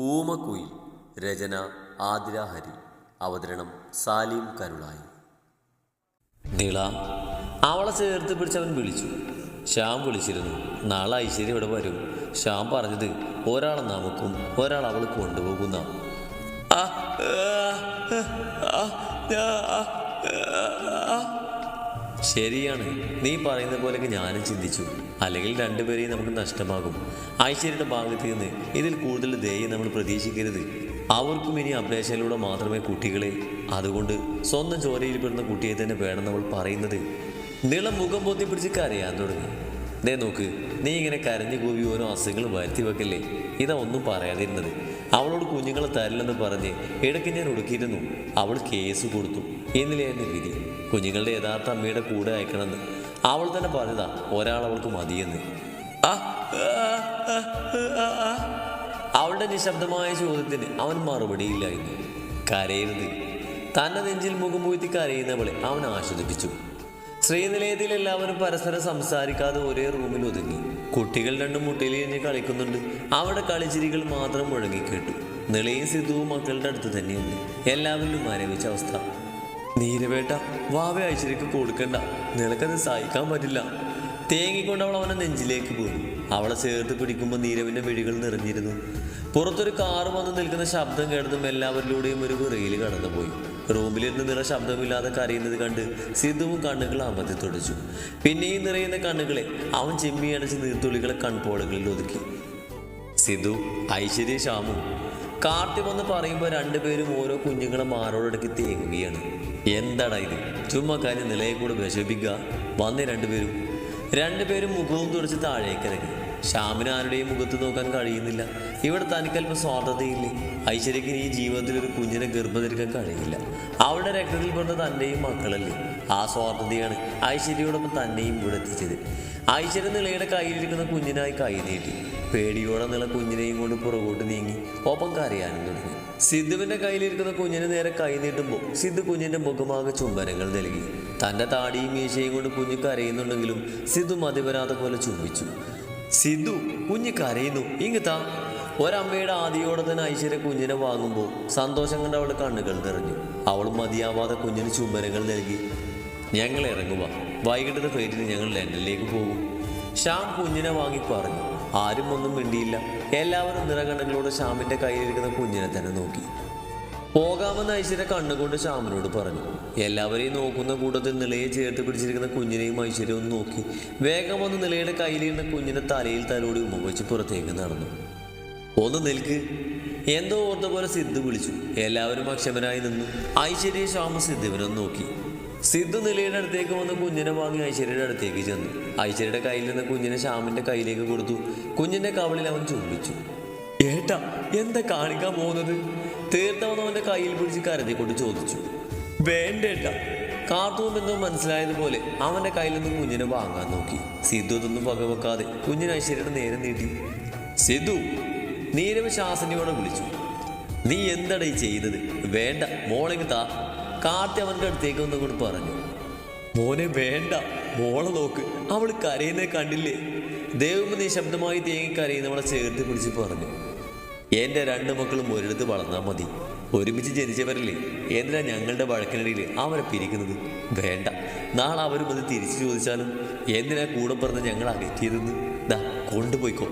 ഊമക്കുയിൽ രചന ആതിര ഹരി അവതരണം സാലിം കരുളായി. നീള അവളെ ചേർത്ത് പിടിച്ചവൻ വിളിച്ചു. ശ്യാം വിളിച്ചിരുന്നു. നാളെ ഐശ്വര്യ ഇവിടെ വരും. ശ്യാം പറഞ്ഞത് ഒരാളെ നമുക്കും ഒരാൾ അവൾ കൊണ്ടുപോകുന്ന. ആ. ശരിയാണ്. നീ പറയുന്ന പോലെയൊക്കെ ഞാനും ചിന്തിച്ചു. അല്ലെങ്കിൽ രണ്ടുപേരെയും നമുക്ക് നഷ്ടമാകും. ഐശ്വര്യയുടെ ഭാഗത്ത് നിന്ന് ഇതിൽ കൂടുതൽ ദയം നമ്മൾ പ്രതീക്ഷിക്കരുത്. അവർക്കും ഇനി അപേക്ഷയിലൂടെ മാത്രമേ കുട്ടികളെ. അതുകൊണ്ട് സ്വന്തം ചോരയിൽ പെടുന്ന കുട്ടിയെ തന്നെ വേണം നമ്മൾ പറയുന്നത്. നീളം മുഖം ബോധ്യപ്പിടിച്ച് പിടിച്ച് കരയാൻ തുടങ്ങി. ദേ നോക്ക് നീ ഇങ്ങനെ കരഞ്ഞു കൂവി ഓരോ അസുഖങ്ങൾ വരുത്തി വെക്കല്ലേ? ഇതാ ഒന്നും പറയാതിരുന്നത്. അവളോട് കുഞ്ഞുങ്ങളെ തരില്ലെന്ന് പറഞ്ഞ് ഇടയ്ക്ക് ഞാൻ ഒടുക്കിയിരുന്നു. അവൾ കേസ് കൊടുത്തു. എന്നിലായിരുന്നു വിധി. കുഞ്ഞുങ്ങളുടെ യഥാർത്ഥ അമ്മയുടെ കൂടെ അയക്കണമെന്ന്. അവൾ തന്നെ പറഞ്ഞതാ ഒരാൾ അവൾക്ക് മതിയെന്ന്. അവളുടെ നിശബ്ദമായ ചോദ്യത്തിന് അവൻ മറുപടിയില്ലായിരുന്നു. കരയരുത്. തന്നെ നെഞ്ചിൽ മുഖം പൂഴ്ത്തി കരയുന്നവളെ അവൻ ആസ്വദിപ്പിച്ചു ശ്രീനിലയത്തിൽ എല്ലാവരും പരസ്പരം സംസാരിക്കാതെ ഒരേ റൂമിൽ ഒതുങ്ങി. കുട്ടികൾ രണ്ടും മുട്ടിലിഞ്ഞ് കളിക്കുന്നുണ്ട്. അവിടെ കളിച്ചിരികൾ മാത്രം മുഴങ്ങിക്കേട്ടു. നിളയും സിദ്ധുവും മക്കളുടെ അടുത്ത് തന്നെയുണ്ട്. എല്ലാവരിലും മരവിച്ച അവസ്ഥ. നീരവേട്ട വാവ ഐശ്വര്യക്ക് കൊടുക്കണ്ട. നിനക്കത് സഹിക്കാൻ പറ്റില്ല. തേങ്ങിക്കൊണ്ട് അവൾ അവനെ നെഞ്ചിലേക്ക് പോയി. അവളെ ചേർത്ത് പിടിക്കുമ്പോൾ നീരവിന്റെ വിഴികൾ നിറഞ്ഞിരുന്നു. പുറത്തൊരു കാർ വന്ന് നിൽക്കുന്ന ശബ്ദം കേട്ടതും എല്ലാവരിലൂടെയും ഒരു വിറയിൽ കടന്നുപോയി റൂമിലിരുന്ന് നിറ ശബ്ദമില്ലാതെ കരയുന്നത് കണ്ട് സിദ്ധുവും കണ്ണുകൾ അമർത്തി തുടച്ചു. പിന്നെയും നിറയുന്ന കണ്ണുകളെ അവൻ ചെമ്മി അടച്ച് നീർത്തുള്ളികളെ കൺപോളുകളിൽ ഒതുക്കി. സിദ്ധു ഐശ്വര്യ ശ്യാമും കാർത്തി എന്ന് പറയുമ്പോൾ രണ്ടുപേരും ഓരോ കുഞ്ഞുങ്ങളെ മാറോടടുക്കി തേങ്ങുകയാണ്. എന്താടാ ഇത്? ചുമ്മാ കാര്യം നിലയെ കൂടെ വിഷമിപ്പിക്കുക. വന്ന് രണ്ടുപേരും രണ്ടുപേരും മുഖവും തുടച്ച് താഴേക്ക് ഇറങ്ങി. ശ്യാമിന് ആരുടെയും മുഖത്ത് നോക്കാൻ കഴിയുന്നില്ല. ഇവിടെ തനിക്കല്പം സ്വാർത്ഥതയില്ലേ? ഐശ്വര്യക്ക് ഈ ജീവിതത്തിൽ ഒരു കുഞ്ഞിനെ ഗർഭധരിക്കാൻ കഴിയില്ല. അവളുടെ രക്തത്തിൽ പെട്ട തന്റെയും മക്കളല്ലേ? ആ സ്വാർത്ഥതയാണ് ഐശ്വര്യയോടൊപ്പം തന്നെയും ഇവിടെ എത്തിച്ചത്. ഐശ്വര്യ നിലയുടെ കയ്യിലിരിക്കുന്ന കുഞ്ഞിനായി കൈ നീട്ടി. പേടിയോടെ നില കുഞ്ഞിനെയും കൊണ്ട് പുറകോട്ട് നീങ്ങി ഒപ്പം കരയാനും തുടങ്ങി. സിദ്ധുവിന്റെ കയ്യിലിരിക്കുന്ന കുഞ്ഞിന് നേരെ കൈ നീട്ടുമ്പോൾ സിദ്ധു കുഞ്ഞിന്റെ മുഖമാകെ ചുംബനങ്ങൾ നൽകി. തന്റെ താടിയും മീശയും കൊണ്ട് കുഞ്ഞ് കരയുന്നുണ്ടെങ്കിലും സിദ്ധു മതിവരാതെ പോലെ ചുംബിച്ചു. സിദ്ധു കുഞ്ഞ് കരയുന്നു. ഇങ്ങത്താ ഒരമ്മയുടെ ആദിയോടെ തന്നെ ഐശ്വര്യ കുഞ്ഞിനെ വാങ്ങുമ്പോൾ സന്തോഷം കണ്ട് അവളുടെ കണ്ണുകൾ നിറഞ്ഞു. അവൾ മതിയാവാതെ കുഞ്ഞിന് ചുംബനങ്ങൾ നൽകി. ഞങ്ങൾ ഇറങ്ങുക വൈകിട്ടത്തെ ഫ്ലൈറ്റിന് ഞങ്ങൾ ലണ്ടനിലേക്ക് പോകും. ശ്യാം കുഞ്ഞിനെ വാങ്ങി പറഞ്ഞു. ആരും ഒന്നും മിണ്ടിയില്ല. എല്ലാവരും നിറകണ്ണുകളോട് ശ്യാമിന്റെ കയ്യിലിരിക്കുന്ന കുഞ്ഞിനെ തന്നെ നോക്കി. പോകാമെന്ന് ഐശ്വര്യ കണ്ണുകൊണ്ട് ശ്യാമിനോട് പറഞ്ഞു. എല്ലാവരെയും നോക്കുന്ന കൂട്ടത്തിൽ നിലയെ ചേർത്ത് പിടിച്ചിരിക്കുന്ന കുഞ്ഞിനെയും ഐശ്വര്യ ഒന്ന് നോക്കി. വേഗം ഒന്ന് നിലയുടെ കയ്യിലിരുന്ന കുഞ്ഞിന്റെ തലയിൽ തലോടി ഉമ്മ വെച്ച് പുറത്തേക്ക് നടന്നു. ഒന്ന് നിൽക്ക്. എന്തോ ഓർത്ത പോലെ സിദ്ധു വിളിച്ചു. എല്ലാവരും അക്ഷമനായി നിന്നു. ഐശ്വര്യ ശ്യാമ സിദ്ധുവിനൊന്ന് നോക്കി. സിദ്ധു നിലയുടെ അടുത്തേക്ക് വന്ന് കുഞ്ഞിനെ വാങ്ങി ഐശ്വര്യയുടെ അടുത്തേക്ക് ചെന്നു. ഐശ്വര്യയുടെ കയ്യിൽ നിന്ന് കുഞ്ഞിനെ ശ്യാമിന്റെ കയ്യിലേക്ക് കൊടുത്തു. കുഞ്ഞിന്റെ കവളിൽ അവൻ ചുംബിച്ചു. ഏട്ടാ എന്താ കാണിക്കാൻ പോകുന്നത്? തീർത്തവൻ അവന്റെ കയ്യിൽ പിടിച്ച് കരുതിക്കൊണ്ട് ചോദിച്ചു. വേണ്ടേട്ടാ കാർത്തൂം എന്തോ മനസ്സിലായതുപോലെ അവന്റെ കയ്യിൽ നിന്ന് കുഞ്ഞിനെ വാങ്ങാൻ നോക്കി. സിദ്ധു ഇതൊന്നും വകവെക്കാതെ കുഞ്ഞിന് ഐശ്വര്യയുടെ നേരെ നീട്ടി. സിദ്ധു നീരവ് ശാസനയോടെ വിളിച്ചു. നീ എന്താടീ ചെയ്തത്? വേണ്ട മോളെങ്കിൽ താ. കാർത്തി അവന്റെ അടുത്തേക്ക് ഒന്നും കൂടി പറഞ്ഞു. മോനെ വേണ്ട. മോളെ നോക്ക്. അവൾ കരയുന്നേ കണ്ടില്ലേ? ദേവമതി നിശബ്ദമായി തേങ്ങി കരയുന്നവളെ ചേർത്ത് പിടിച്ച് പറഞ്ഞു. എന്റെ രണ്ട് മക്കളും ഒരിടത്ത് വളർന്നാൽ മതി. ഒരുമിച്ച് ജനിച്ചവരല്ലേ. എന്തിനാ ഞങ്ങളുടെ വഴക്കിനിടയിൽ അവരെ പിരിക്കുന്നത്? വേണ്ട. നാളെ അവരും അത് തിരിച്ചു ചോദിച്ചാലും എന്തിനാ കൂടെ പറഞ്ഞ് ഞങ്ങൾ അകറ്റിയതെന്ന്? ദാ കൊണ്ടുപോയിക്കോ.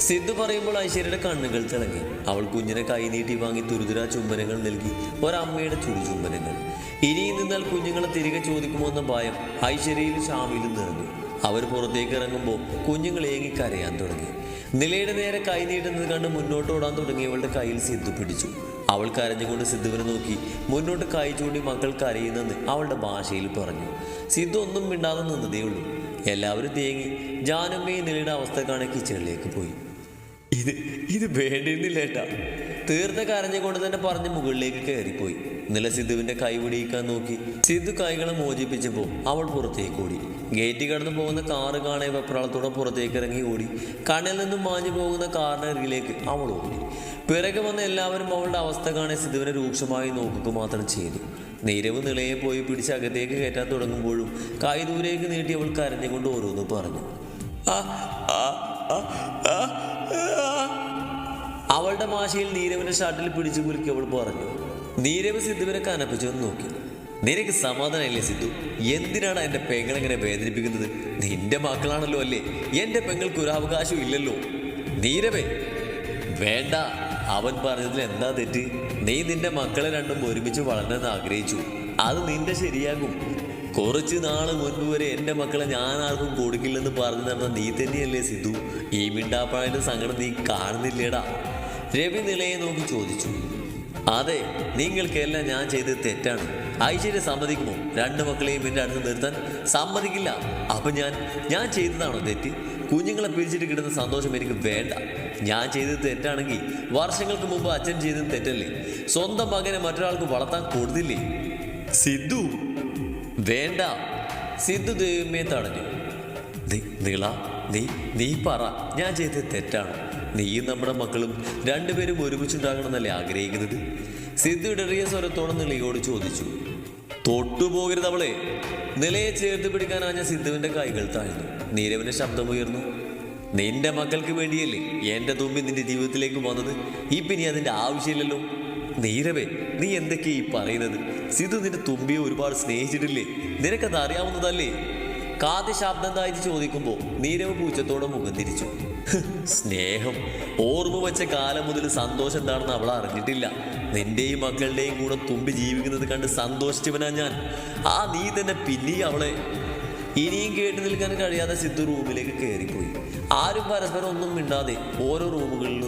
സിദ്ധു പറയുമ്പോൾ ഐശ്വര്യയുടെ കണ്ണുകൾ തിളങ്ങി. അവൾ കുഞ്ഞിനെ കൈനീട്ടി വാങ്ങി തുരുതുരാ ചുംബനങ്ങൾ നൽകി. ഒരമ്മയുടെ ചുടു ചുംബനങ്ങൾ. ഇനിയും നിന്നാൽ കുഞ്ഞുങ്ങളെ തിരികെ ചോദിക്കുമോ എന്ന ഭയം ഐശ്വര്യയിലും ശാമിലും നിറഞ്ഞു. അവർ പുറത്തേക്ക് ഇറങ്ങുമ്പോൾ കുഞ്ഞുങ്ങൾ ഏങ്ങി കരയാൻ തുടങ്ങി. നിലയുടെ നേരെ കൈനീട്ടുന്നത് കണ്ട് മുന്നോട്ട് ഓടാൻ തുടങ്ങിയവളുടെ കയ്യിൽ സിദ്ധു പിടിച്ചു. അവൾ കരഞ്ഞുകൊണ്ട് സിദ്ധുവിനെ നോക്കി. മുന്നോട്ട് കൈ ചൂണ്ടി മക്കൾ കരയുന്നെന്ന് അവളുടെ ഭാഷയിൽ പറഞ്ഞു. സിദ്ധു ഒന്നും മിണ്ടാതെ നിന്നതേ ഉള്ളൂ എല്ലാവരും തേങ്ങി. ജാനമ്മയും നിലയുടെ അവസ്ഥ കാണെ കിച്ചണിലേക്ക് പോയി. ഇത് ഇത് വേണ്ടിയിരുന്നില്ല ഏട്ടാ. തീർത്ത കരഞ്ഞുകൊണ്ട് തന്നെ പറഞ്ഞ് മുകളിലേക്ക് കയറിപ്പോയി. നില സിദ്ധുവിന്റെ കൈ പിടിയിക്കാൻ നോക്കി. സിദ്ധു കൈകളെ മോചിപ്പിച്ചപ്പോൾ അവൾ പുറത്തേക്ക് ഓടി. ഗേറ്റ് കടന്നു പോകുന്ന കാറ് കാണെ വെപ്രാളത്തോടെ പുറത്തേക്ക് ഇറങ്ങി ഓടി. കണ്ണിൽ നിന്നും മാഞ്ഞു പോകുന്ന കാറിന്റെ അരികിലേക്ക് അവൾ ഓടി. പിറകെ വന്ന എല്ലാവരും അവളുടെ അവസ്ഥ കാണേ സിദ്ധുവിനെ രൂക്ഷമായി നോക്കുക മാത്രം ചെയ്തു. നീരവ് നിളയെ പോയി പിടിച്ച് അകത്തേക്ക് കയറ്റാൻ തുടങ്ങുമ്പോഴും കൈ ദൂരേക്ക് നീട്ടി അവൾ കരഞ്ഞുകൊണ്ട് ഓരോന്ന് പറഞ്ഞു. ആ ആ ആ ആ. അവളുടെ മാഷയിൽ നീരവിന്റെ ഷർട്ടിൽ പിടിച്ചു കുലുക്കി അവൾ പറഞ്ഞു. നീരവ് സിദ്ധുവിനെ കനപ്പിച്ചൊന്ന് നോക്കി. നിനക്ക് സമാധാനമില്ലേ സിദ്ധു? എന്തിനാണ് എന്റെ പെങ്ങളെങ്ങനെ വേദനിപ്പിക്കുന്നത്? നിന്റെ മക്കളാണല്ലോ അല്ലേ? എന്റെ പെങ്ങൾക്ക് ഒരു അവകാശം ഇല്ലല്ലോ. നീരവേ വേണ്ട. അവൻ പറഞ്ഞതിൽ എന്താ തെറ്റ്? നീ നിന്റെ മക്കളെ രണ്ടും ഒരുമിച്ച് വളരണമെന്ന് ആഗ്രഹിച്ചു. അത് നിന്റെ ശരിയാകും. കുറച്ച് നാൾ മുൻപ് വരെ എന്റെ മക്കളെ ഞാൻ ആർക്കും കൊടുക്കില്ലെന്ന് പറഞ്ഞു തന്ന നീ തന്നെയല്ലേ സിദ്ധു? ഈ മിണ്ടാപ്പായുടെ സങ്കടം നീ കാണുന്നില്ലേടാ? രവി നിലയെ നോക്കി ചോദിച്ചു. അതെ നിങ്ങൾക്കെല്ലാം ഞാൻ ചെയ്തത് തെറ്റാണ്. ഐശ്വര്യ സമ്മതിക്കുമോ? രണ്ട് മക്കളെയും എന്റെ അടുത്ത് നിർത്താൻ സമ്മതിക്കില്ല. അപ്പൊ ഞാൻ ഞാൻ ചെയ്തതാണോ തെറ്റ്? കുഞ്ഞുങ്ങളെ പിരിച്ചിട്ട് കിട്ടുന്ന സന്തോഷം എനിക്ക് വേണ്ട. ഞാൻ ചെയ്തത് തെറ്റാണെങ്കിൽ വർഷങ്ങൾക്ക് മുമ്പ് അച്ഛൻ ചെയ്തത് തെറ്റല്ലേ? സ്വന്തം മകനെ മറ്റൊരാൾക്ക് വളർത്താൻ കൊടുത്തില്ലേ? സിദ്ധു വേണ്ട. സിദ്ധു ദൈവമേ തടഞ്ഞു. നീ- നീള നീ നീ പറ ഞാൻ ചെയ്ത തെറ്റാണ്. നീയും നമ്മുടെ മക്കളും രണ്ടുപേരും ഒരുമിച്ചുണ്ടാകണമെന്നല്ലേ ആഗ്രഹിക്കുന്നത്? സിദ്ധു ഇടറിയ സ്വരത്തോടെ നിളിയോട് ചോദിച്ചു. തൊട്ടുപോകരുത് അവളെ. നിലയെ ചേർത്ത് പിടിക്കാനാഞ്ഞ സിദ്ധുവിന്റെ കൈകൾ താഴ്ന്നു. നീരവിന്റെ ശബ്ദമുയർന്നു. നിന്റെ മക്കൾക്ക് വേണ്ടിയല്ലേ എന്റെ തുമ്പി നിന്റെ ജീവിതത്തിലേക്ക് വന്നത്? ഇപ്പൊ ഇനി അതിന്റെ ആവശ്യമില്ലല്ലോ. നീരവേ നീ എന്തൊക്കെയാ ഈ പറയുന്നത്? സിധു നിന്റെ തുമ്പിയെ ഒരുപാട് സ്നേഹിച്ചിട്ടില്ലേ? നിനക്കത് അറിയാവുന്നതല്ലേ? കാതി ശബ്ദം താഴ്ത്തി ചോദിക്കുമ്പോൾ നീരവ് പൂച്ചത്തോടെ മുഖം തിരിച്ചു. സ്നേഹം. ഓർമ്മ വെച്ച കാലം മുതൽ സന്തോഷം എന്താണെന്ന് അവൾ അറിഞ്ഞിട്ടില്ല. നിന്റെയും മക്കളുടെയും കൂടെ തുമ്പി ജീവിക്കുന്നത് കണ്ട് സന്തോഷിച്ചവനാ ഞാൻ. ആ നീ തന്നെ പിന്നെയും അവളെ. ഇനിയും കേട്ടു നിൽക്കാൻ കഴിയാതെ സിദ്ധു റൂമിലേക്ക് കയറിപ്പോയി ആരും പരസ്പരം ഒന്നും മിണ്ടാതെ ഓരോ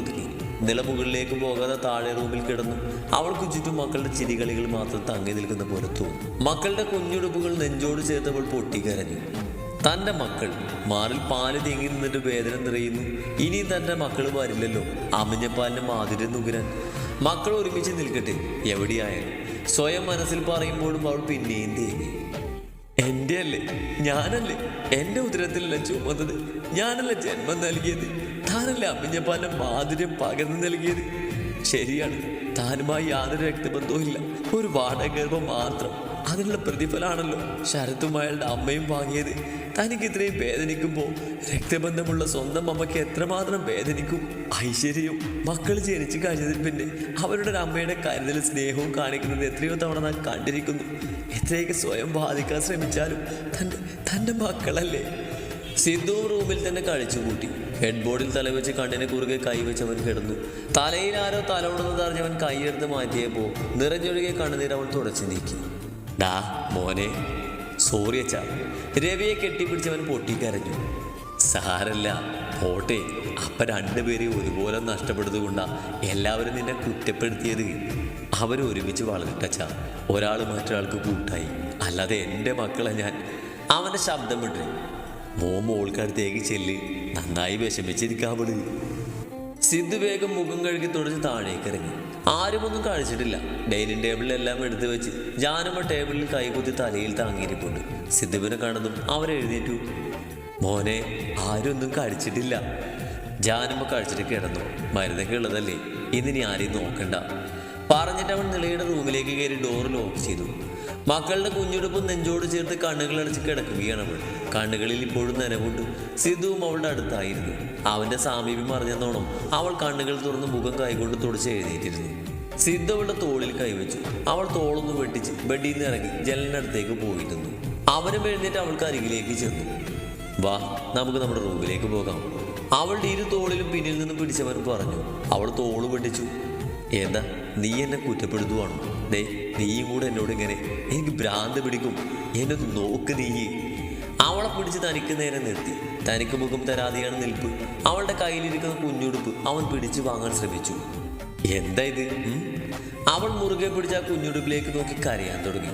ഒതുങ്ങി. നിലമുകളിലേക്ക് പോകാതെ താഴെ റൂമിൽ കിടന്നു അവൾക്ക് ചുറ്റും മക്കളുടെ ചിരികളികൾ മാത്രം തങ്ങി നിൽക്കുന്ന പോലെ തോന്നി. മക്കളുടെ കുഞ്ഞുടുപ്പുകൾ നെഞ്ചോട് ചേർത്തവൾ പൊട്ടിക്കരഞ്ഞു. തന്റെ മക്കൾ മാറിൽ പാൽ തേങ്ങി നിന്നിട്ട് വേദന നിറയുന്നു. ഇനി തന്റെ മക്കൾ വരില്ലല്ലോ. അമിഞ്ഞപ്പാലിന് മാതിരി നുകരാൻ. മക്കൾ ഒരുമിച്ച് നിൽക്കട്ടെ. എവിടെയായാലും. സ്വയം മനസ്സിൽ പറയുമ്പോഴും അവൾ പിന്നെയും തേങ്ങി. എന്റെ അല്ലേ ഞാനല്ലേ? എന്റെ ഉദരത്തിലല്ല ചുമന്നത്? ഞാനല്ല ജന്മം നൽകിയത്? താനല്ല അമ്മിഞ്ഞപ്പാന്റെ മാധുര്യം പകർന്നു നൽകിയത്. ശരിയാണ് താനുമായി യാതൊരു രക്തബന്ധവും ഇല്ല. ഒരു വാടകഗർഭം മാത്രം. അതിനുള്ള പ്രതിഫലമാണല്ലോ ശരത്തും അയാളുടെ അമ്മയും വാങ്ങിയത്. തനിക്ക് ഇത്രയും വേദനിക്കുമ്പോൾ രക്തബന്ധമുള്ള സ്വന്തം അമ്മയ്ക്ക് എത്രമാത്രം വേദനിക്കും? ഐശ്വര്യവും. മക്കൾ ജനിച്ചു കഴിഞ്ഞതിൽ പിന്നെ അവരുടെ അമ്മയുടെ കരുതൽ സ്നേഹവും കാണിക്കുന്നത് എത്രയോ തവണ നാം കണ്ടിരിക്കുന്നു. എത്രയൊക്കെ സ്വയം ബാധിക്കാൻ ശ്രമിച്ചാലും തന്റെ തന്റെ മക്കളല്ലേ? സിദ്ധു റൂമിൽ തന്നെ കഴിച്ചു കൂട്ടി. ഹെഡ് ബോർഡിൽ തലവെച്ച് കണ്ണിനെ കുറുകെ കൈവച്ചവൻ കിടന്നു. തലയിൽ ആരോ തലോടുന്നത് അറിഞ്ഞവൻ കൈയെടുത്ത് മാറ്റിയപ്പോൾ നിറഞ്ഞൊഴുകിയ കണ്ണുനീർ അവൻ തുടച്ചു നീക്കി. ഡാ മോനെ. സോറി അച്ഛാ. രവിയെ കെട്ടിപ്പിടിച്ചവൻ പൊട്ടിക്കരഞ്ഞു. സാരല്ല പോട്ടെ. അപ്പ രണ്ടുപേരെ ഒരുപോലെ നഷ്ടപ്പെടുത്തുകൊണ്ടാ എല്ലാവരും നിന്നെ കുറ്റപ്പെടുത്തിയത്. അവർ ഒരുമിച്ച് വളർട്ടച്ച ഒരാൾ മറ്റൊരാൾക്ക് കൂട്ടായി. അല്ലാതെ എന്റെ മക്കളെ ഞാൻ അവന്റെ ശബ്ദം വിട്ടു മോ മോൾക്കടുത്തേക്ക് ചെല്ല്. നന്നായി വിഷമിച്ചിരിക്കാവൾ. സിദ്ധു വേഗം മുഖം കഴുകി തുടച്ച് താഴേക്ക് ഇറങ്ങി. ആരുമൊന്നും കഴിച്ചിട്ടില്ല ഡൈനിങ് ടേബിളിലെല്ലാം എടുത്തു വെച്ച് ജാനമ്മ ടേബിളിൽ കൈകുത്തി തലയിൽ താങ്ങിയിരിപ്പുണ്ട്. സിദ്ധുവിനെ കാണുന്നതും അവരെഴുന്നേറ്റു മോനെ ആരൊന്നും കഴിച്ചിട്ടില്ല ജാനമ്മ കഴിച്ചിട്ട് കിടന്നു. മരുന്നൊക്കെ ഉള്ളതല്ലേ? ഇതിനി ആരെയും നോക്കണ്ട. പറഞ്ഞിട്ട് അവൻ നിളയുടെ റൂമിലേക്ക് കയറി ഡോർ ലോക്ക് ചെയ്തു. മക്കളുടെ കുഞ്ഞുടുപ്പും നെഞ്ചോട് ചേർത്ത് കണ്ണുകൾ അടച്ച് കിടക്കുകയാണ് അവൾ. കണ്ണുകളിൽ ഇപ്പോഴും നനവുണ്ട്. സിദ്ധുവും അവളുടെ അടുത്തായിരുന്നു. അവന്റെ സാമീപ്യം അറിഞ്ഞെന്നോണം അവൾ കണ്ണുകൾ തുറന്ന് മുഖം കൈകൊണ്ട് തുടച്ച് എഴുന്നേറ്റിരുന്നു. സിദ്ധു അവളുടെ തോളിൽ കൈവച്ചു. അവൾ തോളൊന്ന് വെട്ടിച്ച് ബെഡിൽ നിന്ന് ഇറങ്ങി ജനലിനടുത്തേക്ക് പോയിരുന്നു. അവനും എഴുന്നേറ്റ് അവൾക്ക് അരികിലേക്ക് ചെന്നു. വാ നമുക്ക് നമ്മുടെ റൂമിലേക്ക് പോകാം. അവളുടെ ഇരു തോളിലും പിന്നിൽ നിന്നും പിടിച്ചവൻ പറഞ്ഞു. അവൾ തോൾ വെട്ടിച്ചു. എന്താ നീ എന്നെ കുറ്റപ്പെടുത്തുവാണോ? ദേ നീയും കൂടെ എന്നോട് ഇങ്ങനെ എനിക്ക് ഭ്രാന്ത് പിടിക്കും. എന്നൊന്ന് നോക്ക് നീ. അവളെ പിടിച്ച് തനിക്ക് നേരെ നിർത്തി. തനിക്ക് മുഖം തരാതെയാണ് നിൽപ്പ്. അവളുടെ കയ്യിലിരിക്കുന്ന കുഞ്ഞുടുപ്പ് അവൻ പിടിച്ചു വാങ്ങാൻ ശ്രമിച്ചു. എന്താ ഇത്? അവൾ മുറുകെ പിടിച്ച ആ കുഞ്ഞുടുപ്പിലേക്ക് നോക്കി കരയാൻ തുടങ്ങി.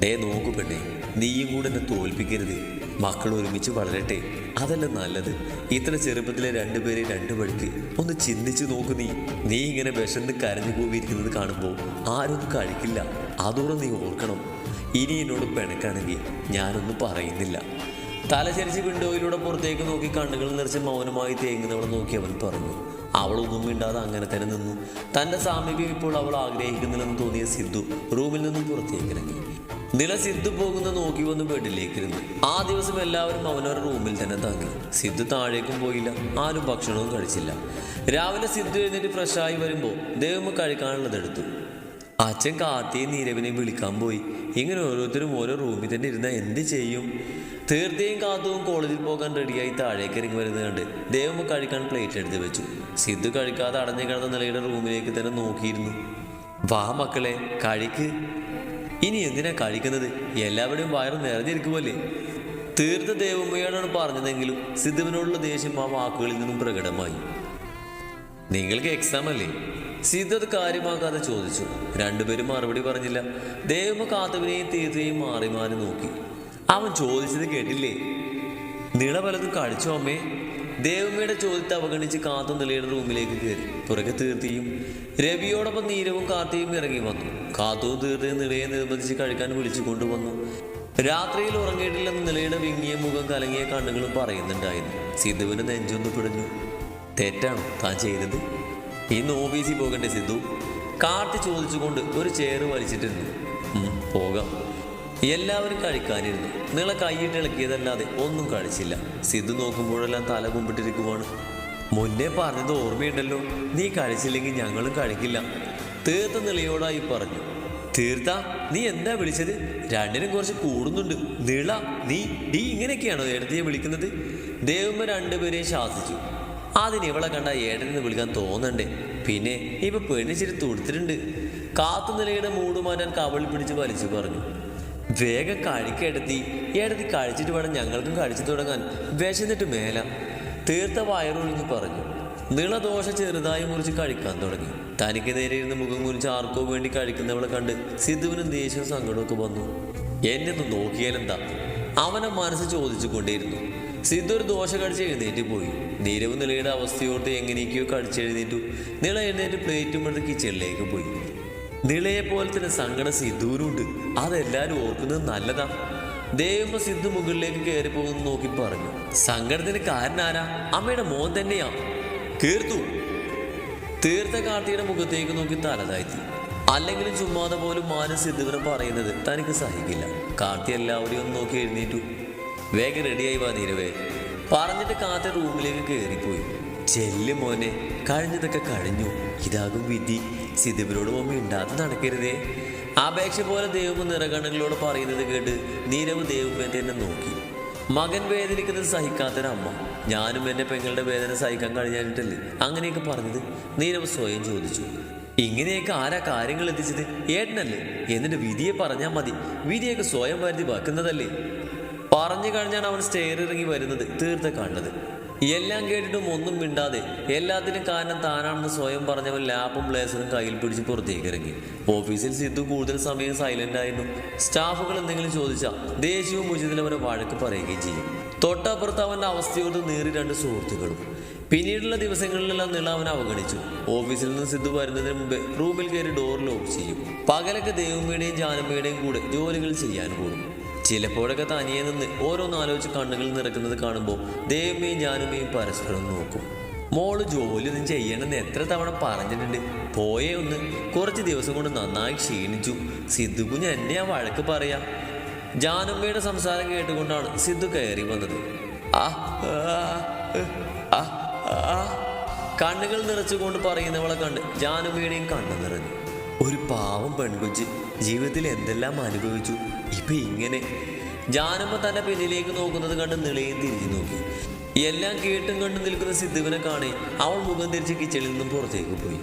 ദേ നോക്കു പെണ്ണേ നീയും കൂടെ എന്നെ തോൽപ്പിക്കരുത്. മക്കൾ ഒരുമിച്ച് വളരട്ടെ. അതല്ല നല്ലത്. ഇത്ര ചെറുപ്പത്തിലെ രണ്ടുപേരെ രണ്ടു വഴിക്ക് ഒന്ന് ചിന്തിച്ചു നോക്കു നീ. നീ ഇങ്ങനെ വിശന്ന് കരഞ്ഞു പോയിരിക്കുന്നത് കാണുമ്പോൾ ആരും കഴിക്കില്ല. അതോടെ നീ ഓർക്കണം. ഇനി എന്നോട് പിണക്കാണെങ്കിൽ ഞാനൊന്നും പറയുന്നില്ല. തലചരിച്ച് വിൻഡോയിലൂടെ പുറത്തേക്ക് നോക്കി കണ്ണുകൾ നിറച്ച് മൗനമായി തേങ്ങുന്നവളെ നോക്കി അവൻ പറഞ്ഞു. അവളൊന്നും മിണ്ടാതെ അങ്ങനെ തന്നെ നിന്നു. തന്റെ സാമീപ്യം ഇപ്പോൾ അവൾ ആഗ്രഹിക്കുന്നില്ലെന്ന് തോന്നിയ സിദ്ധു റൂമിൽ നിന്നും പുറത്തേക്ക് ഇറങ്ങി. നില സിദ്ധു പോകുന്ന നോക്കി വന്ന് ബെഡിലേക്ക് ഇരുന്നു ആ ദിവസം എല്ലാവരും അവനവരുടെ റൂമിൽ തന്നെ തങ്ങി. സിദ്ധു താഴേക്കും പോയില്ല. ആരും ഭക്ഷണവും കഴിച്ചില്ല. രാവിലെ സിദ്ധു എഴുന്നേറ്റ് ഫ്രഷായി വരുമ്പോൾ ദൈവം കഴിക്കാനുള്ളത് എടുത്തു. അച്ഛൻ കാർത്തിയും നീരവിനെയും വിളിക്കാൻ പോയി. ഇങ്ങനെ ഓരോരുത്തരും ഓരോ റൂമിൽ തന്നെ ഇരുന്ന എന്ത് ചെയ്യും? തീർത്തയും കാത്തുവും കോളേജിൽ പോകാൻ റെഡിയായി താഴേക്ക് ഇറങ്ങി വരുന്നത് കണ്ട് ദേവമ്മ കഴിക്കാൻ പ്ലേറ്റ് എടുത്ത് വെച്ചു. സിദ്ധു കഴിക്കാതെ അടഞ്ഞു കിടന്ന നിലയുടെ റൂമിലേക്ക് തന്നെ നോക്കിയിരുന്നു. വാ മക്കളെ കഴിക്ക്. ഇനി എന്തിനാ കഴിക്കുന്നത് എല്ലാവരുടെയും വയറ് നിറഞ്ഞിരിക്കുമല്ലേ തീർത്ത ദേവമ്മയോടാണ് പറഞ്ഞതെങ്കിലും സിദ്ധുവിനോടുള്ള ദേഷ്യം ആ വാക്കുകളിൽ നിന്നും പ്രകടമായി. നിങ്ങൾക്ക് എക്സാം അല്ലേ? സിദ്ധു അത് കാര്യമാക്കാതെ ചോദിച്ചു. രണ്ടുപേരും മറുപടി പറഞ്ഞില്ല. ദേവമ്മ കാത്തവിനെയും തീർച്ചയും മാറി മാറി നോക്കി. അവൻ ചോദിച്ചത് കേട്ടില്ലേ? നിള പലതും കഴിച്ചു അമ്മേ. ദേവമ്മയുടെ ചോദ്യത്തെ അവഗണിച്ച് കാത്തു നിളയുടെ റൂമിലേക്ക് കയറി. പുറകെ തീർത്തിയും രവിയോടൊപ്പം നീരവും കാർത്തിയും ഇറങ്ങി വന്നു. കാത്തുവും തീർത്തി നിളയെ നിർബന്ധിച്ച് കഴിക്കാൻ വിളിച്ചു കൊണ്ടുവന്നു. രാത്രിയിൽ ഉറങ്ങിയിട്ടില്ലെന്ന് നിലയുടെ വിങ്ങിയ മുഖം കലങ്ങിയ കണ്ണുകളും പറയുന്നുണ്ടായിരുന്നു. സിദ്ധുവിന് നെഞ്ചൊന്ന് പിടഞ്ഞു. തെറ്റാണ്? താൻ ചെയ്തത്? ഇന്ന് ഓഫീസിൽ പോകണ്ടേ സിദ്ധു. കാട്ടി ചോദിച്ചുകൊണ്ട് ഒരു ചേറ് വലിച്ചിട്ടിരുന്നു. "ഉം, പോകാം. എല്ലാവരും കഴിക്കാനിരുന്നു. നിള കൈയിട്ട് ഇളക്കിയതല്ലാതെ ഒന്നും കഴിച്ചില്ല. സിദ്ധു നോക്കുമ്പോഴെല്ലാം തല കുമ്പിട്ടിരിക്കുവാണ്. മുന്നേ പറഞ്ഞത് ഓർമ്മയുണ്ടല്ലോ. നീ കഴിച്ചില്ലെങ്കിൽ ഞങ്ങളും കഴിക്കില്ല. തീർത്ത നിളയോടായി പറഞ്ഞു തീർത്ത നീ എന്താ വിളിച്ചത്? രണ്ടിനും കുറച്ച് കൂടുന്നുണ്ട്. നിള നീ ഡീ ഇങ്ങനെയൊക്കെയാണോ ഏടത്തിയെ വിളിക്കുന്നത്? ദേവമ്മ രണ്ടുപേരെയും ശാസിച്ചു. അതിന് ഇവളെ കണ്ട ഏടനെന്ന് വിളിക്കാൻ തോന്നണ്ടേ. പിന്നെ ഇപ്പൊ പെണ്ണിച്ചിരി തുടുത്തിട്ടുണ്ട്. കാത്തു നിലയുടെ മൂട് മാറ്റാൻ കവളിൽ പിടിച്ച് വലിച്ചു പറഞ്ഞു വേഗം കഴിക്കെടുത്തി ഏടത്തി കഴിച്ചിട്ട് വേണം ഞങ്ങൾക്കും കഴിച്ചു തുടങ്ങാൻ. വിശന്നിട്ട് മേല തീർത്ത വയറൊഴിഞ്ഞ് പറഞ്ഞു നിളദോശ ചെറുതായി മുറിച്ച് കഴിക്കാൻ തുടങ്ങി. തനിക്ക് നേരെ ഇരുന്ന് മുഖം കുറിച്ച് ആർക്കോ വേണ്ടി കഴിക്കുന്നവളെ കണ്ട് സിദ്ധുവിനും ദേഷ്യവും സങ്കടമൊക്കെ വന്നു. എന്നെ ഒന്ന് നോക്കിയാലെന്താ അവനെ മനസ്സ് ചോദിച്ചു കൊണ്ടേയിരുന്നു സിദ്ധു ഒരു ദോശ കടിച്ച് എഴുന്നേറ്റ് പോയി. നീരവ് നിലയുടെ അവസ്ഥയോട്ട് എങ്ങനെയൊക്കെയോ കടിച്ചെഴുന്നേറ്റു നിള എഴുന്നേറ്റ് പ്ലേറ്റും എടുത്ത് കിച്ചണിലേക്ക് പോയി. നിളയെ പോലെ തന്നെ സങ്കടം സിദ്ധുവിനുണ്ട്. അതെല്ലാവരും ഓർക്കുന്നത് നല്ലതാ. ദേവമ്മ സിദ്ധു മുകളിലേക്ക് കയറി പോകുന്നു നോക്കി പറഞ്ഞു. സങ്കടത്തിന് കാരനാരാ അമ്മയുടെ മോൻ തന്നെയാ. കീർത്തു. തീർത്ത കാർത്തിയുടെ മുഖത്തേക്ക് നോക്കി തലതാഴ്ത്തി അല്ലെങ്കിലും ചുമ്മാതെ പോലും മാനസ് ഇതുവരെ പറയുന്നത് തനിക്ക് സഹിക്കില്ല. കാർത്തി എല്ലാവരെയും ഒന്ന് നോക്കി എഴുന്നേറ്റു. വേഗം റെഡിയായി വാ നീരവേ. പറഞ്ഞിട്ട് കാർത്തി റൂമിലേക്ക് കയറിപ്പോയി ചെല്ല് മോനെ കഴിഞ്ഞതൊക്കെ കഴിഞ്ഞു. ഇതാകും വിധി. സിദ്ധുവിനോട് മമ്മി ഉണ്ടാതെ നടക്കരുതേ. അപേക്ഷ പോലെ ദൈവം നിറകണ്ണുകളോട് പറയുന്നത് കേട്ട് നീരവ് ദൈവമേ തന്നെ നോക്കി. മകൻ വേദനിക്കുന്നത് സഹിക്കാത്തൊരമ്മ. ഞാനും എന്റെ പെങ്ങളുടെ വേദന സഹിക്കാൻ കഴിഞ്ഞിട്ടില്ലേ അങ്ങനെയൊക്കെ പറഞ്ഞത് നീരവ് സ്വയം ചോദിച്ചു. ഇങ്ങനെയൊക്കെ ആരാ കാര്യങ്ങൾ എത്തിച്ചത്? ഏട്ടനല്ലേ? എന്നിട്ട് വിധിയെ പറഞ്ഞാൽ മതി. വിധിയൊക്കെ സ്വയം വരുതി വെക്കുന്നതല്ലേ? പറഞ്ഞു കഴിഞ്ഞാണ് അവൻ സ്റ്റെയർ ഇറങ്ങി വരുന്നത് തീർത്ത കണ്ടത് എല്ലാം കേട്ടിട്ടും ഒന്നും മിണ്ടാതെ എല്ലാത്തിനും കാരണം താനാണെന്ന് സ്വയം പറഞ്ഞവൻ ലാപ്പും ബ്ലേസറും കയ്യിൽ പിടിച്ച് പുറത്തേക്ക് ഇറങ്ങി. ഓഫീസിൽ സിദ്ധു കൂടുതൽ സമയം സൈലന്റ് ആയിരുന്നു. സ്റ്റാഫുകൾ എന്തെങ്കിലും ചോദിച്ചാൽ ദേഷ്യവും ഉചിതനും അവരെ വഴക്ക് പറയുകയും ചെയ്യും. തൊട്ടപ്പുറത്ത് അവന്റെ അവസ്ഥയോട് നേറി രണ്ട് സുഹൃത്തുക്കളും. പിന്നീടുള്ള ദിവസങ്ങളിലെല്ലാം നിള അവൻ അവഗണിച്ചു. ഓഫീസിൽ നിന്ന് സിദ്ധു വരുന്നതിന് മുമ്പ് റൂമിൽ കയറി ഡോർ ലോക്ക് ചെയ്യും. പകലൊക്കെ ദേവമ്മയുടെയും ജാനമ്മയുടെയും കൂടെ ജോലികൾ ചെയ്യാൻ കൂടും. ചിലപ്പോഴൊക്കെ തനിയെ നിന്ന് ഓരോന്നാലോചിച്ച് കണ്ണുകൾ നിറക്കുന്നത് കാണുമ്പോൾ ദേവമ്മയും ജാനുമ്മയും പരസ്പരം നോക്കും. മോൾ ജോലി ഒന്നും ചെയ്യണമെന്ന് എത്ര തവണ പറഞ്ഞിട്ടുണ്ട്. പോയേ ഒന്ന് കുറച്ച് ദിവസം കൊണ്ട് നന്നായി ക്ഷീണിച്ചു. സിദ്ധു കുഞ്ഞ് എന്നെ ആ വഴക്ക് പറയാം. ജാനുമ്മയുടെ സംസാരം കേട്ടുകൊണ്ടാണ് സിദ്ധു കയറി വന്നത്. കണ്ണുകൾ നിറച്ചുകൊണ്ട് പറയുന്നവളെ കണ്ട് ജാനുമ്മയുടെയും കണ്ണു നിറഞ്ഞു. ഒരു പാവം പെൺകുഞ്ഞ് ജീവിതത്തിൽ എന്തെല്ലാം അനുഭവിച്ചു? ഇപ്പൊ ഇങ്ങനെ ജാനമ്മ തന്റെ പിന്നിലേക്ക് നോക്കുന്നത് കണ്ട് നിളയും തിരിഞ്ഞു നോക്കി. എല്ലാം കേട്ടും കണ്ടും നിൽക്കുന്ന സിദ്ധുവിനെ കാണി അവൾ മുഖം തിരിച്ച് കിച്ചണിൽ നിന്നും പുറത്തേക്ക് പോയി.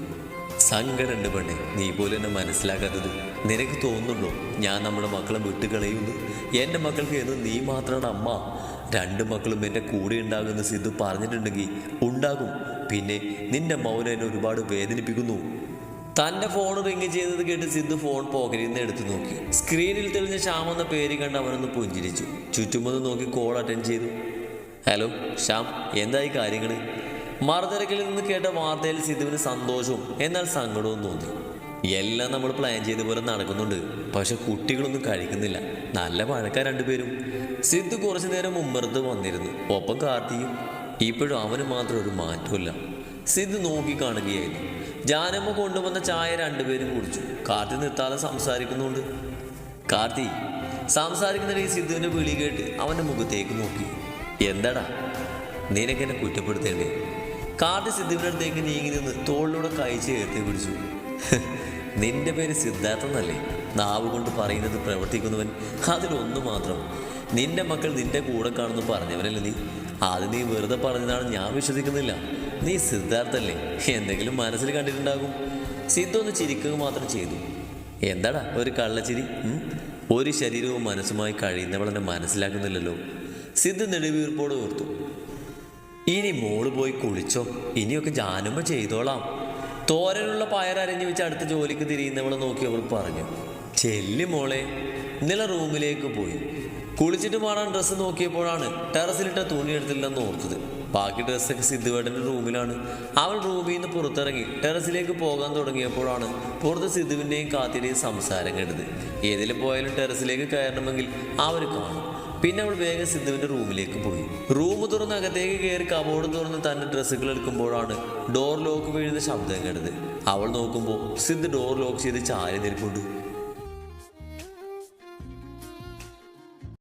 സങ്കടമുണ്ട് പെണ്ണെ നീ പോലും എന്നെ മനസ്സിലാക്കാത്തത്. നിനക്ക് തോന്നുന്നുണ്ടോ? ഞാൻ നമ്മുടെ മക്കളെ വിട്ടുകളയുന്നു എന്റെ മക്കൾക്ക് എന്ന് നീ മാത്രമാണ് അമ്മ. രണ്ട് മക്കളും എന്റെ കൂടെ ഉണ്ടാകുമെന്ന് സിദ്ധു പറഞ്ഞിട്ടുണ്ടെങ്കിൽ ഉണ്ടാകും. പിന്നെ നിന്റെ മൗനം എന്നെ ഒരുപാട് വേദനിപ്പിക്കുന്നു. തന്റെ ഫോൺ റിങ് ചെയ്തത് കേട്ട് സിദ്ധു ഫോൺ പോക്കറ്റിൽ നിന്ന് എടുത്തു നോക്കി. സ്ക്രീനിൽ തെളിഞ്ഞ ശ്യാം എന്ന പേര് കണ്ട് അവനൊന്ന് പുഞ്ചിരിച്ചു. ചുറ്റുമൊന്ന് നോക്കി കോൾ അറ്റൻഡ് ചെയ്തു. ഹലോ ശ്യാം എന്തായി കാര്യങ്ങൾ? മറുതിരക്കിൽ നിന്ന് കേട്ട വാർത്തയിൽ സിദ്ധുവിന് സന്തോഷവും എന്നാൽ സങ്കടവും തോന്നി. എല്ലാം നമ്മൾ പ്ലാൻ ചെയ്ത പോലെ നടക്കുന്നുണ്ട്. പക്ഷെ കുട്ടികളൊന്നും കഴിക്കുന്നില്ല. നല്ല പഴക്കാർ രണ്ടുപേരും. സിദ്ധു കുറച്ചു നേരം മുമ്പറത്ത് വന്നിരുന്നു. ഒപ്പം കാർത്തിയും. ഇപ്പോഴും അവന് മാത്രം ഒരു മാറ്റമില്ല സിദ്ധു നോക്കി കാണുകയായിരുന്നു. ജാനമ്മ കൊണ്ടുവന്ന ചായ രണ്ടുപേരും കുടിച്ചു. കാർത്തി നിർത്താതെ സംസാരിക്കുന്നുണ്ട്. കാർത്തി സംസാരിക്കുന്നിടയിൽ സിദ്ധുവിന്റെ വിളി കേട്ട് അവന്റെ മുഖത്തേക്ക് നോക്കി. എന്താടാ? നിനക്കെന്നെ കുറ്റപ്പെടുത്തേണ്ടേ? കാർത്തി സിദ്ധുവിന്റെ അടുത്തേക്ക് നീങ്ങി നിന്ന് തോളിലൂടെ കൈ ചേർത്ത് പിടിച്ചു. നിന്റെ പേര് സിദ്ധാർത്ഥം എന്നല്ലേ? നാവ് കൊണ്ട് പറയുന്നത് പ്രവർത്തിക്കുന്നവൻ. അതിലൊന്നു മാത്രം നിന്റെ മക്കൾ നിന്റെ കൂടെ കാണുന്നു പറഞ്ഞവനല്ലേ നീ? അത് നീ വെറുതെ പറഞ്ഞതാണ് ഞാൻ വിശ്വസിക്കുന്നില്ല. നീ സിദ്ധാർത്ഥല്ലേ? എന്തെങ്കിലും മനസ്സിൽ കണ്ടിട്ടുണ്ടാകും. സിദ്ധു ഒന്ന് ചിരിക്കുക മാത്രം ചെയ്തു. എന്താടാ ഒരു കള്ളച്ചിരി? ഒരു ശരീരവും മനസ്സുമായി കഴിയുന്നവളെന്നെ മനസ്സിലാക്കുന്നില്ലല്ലോ. സിദ്ധു നെടുവീർപ്പോട് ഓർത്തു. ഇനി മോൾ പോയി കുളിച്ചോ? ഇനിയൊക്കെ ജാനുമ്പ ചെയ്തോളാം. തോരനുള്ള പയറരഞ്ഞു വെച്ച് അടുത്ത ജോലിക്ക് തിരിയുന്നവളെ നോക്കി അവൾ പറഞ്ഞു. ചെല്ലി മോളെ. നില റൂമിലേക്ക് പോയി. കുളിച്ചിട്ട് മാറാൻ ഡ്രസ്സ് നോക്കിയപ്പോഴാണ് ടെറസിലിട്ട തുണി എടുത്തില്ലെന്ന് ഓർത്തത്. ബാക്കി ഡ്രസ്സൊക്കെ സിദ്ധുവേട്ടന്റെ റൂമിലാണ് അവൾ റൂമിൽ നിന്ന് പുറത്തിറങ്ങി ടെറസിലേക്ക് പോകാൻ തുടങ്ങിയപ്പോഴാണ് പുറത്ത് സിദ്ധുവിന്റെയും കാത്തിന്റെയും സംസാരം കേട്ടത്. ഏതിൽ പോയാലും ടെറസിലേക്ക് കയറണമെങ്കിൽ അവർ കാണും. പിന്നെ അവൾ വേഗം സിദ്ധുവിന്റെ റൂമിലേക്ക് പോയി. റൂം തുറന്ന് അകത്തേക്ക് കയറി കബോർഡ് തുറന്ന് തന്റെ ഡ്രസ്സുകൾ എടുക്കുമ്പോഴാണ് ഡോർ ലോക്ക് വീഴുന്ന ശബ്ദം കേട്ടത്. അവൾ നോക്കുമ്പോൾ സിദ്ധു ഡോർ ലോക്ക് ചെയ്ത് ചാരി നിൽപ്പുണ്ട്.